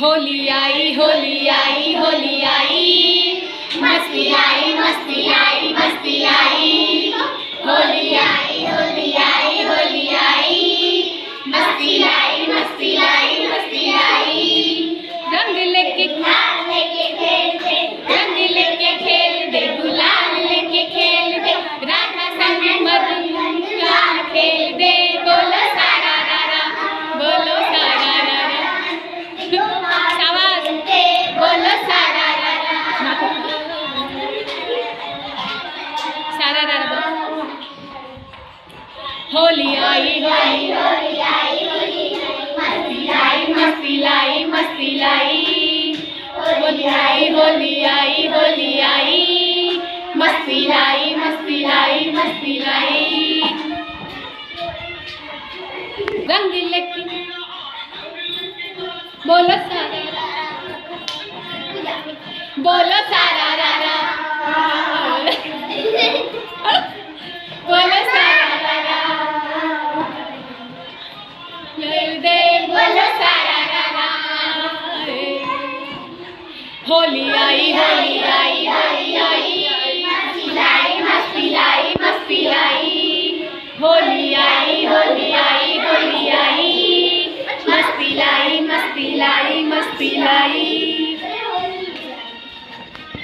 হোলি আই হোলি আই হোলি होली आई, होली होली आई होली आई होली आई। मस्ती लाई मस्ती लाई मस्ती लाई। रंग लेके बोलो सारा। बोलो सारा। होली आई होली आई होली आई मस्ती लाई मस्ती लाई मस्ती लाई होली आई होली आई होली आई मस्ती लाई मस्ती लाई मस्ती लाई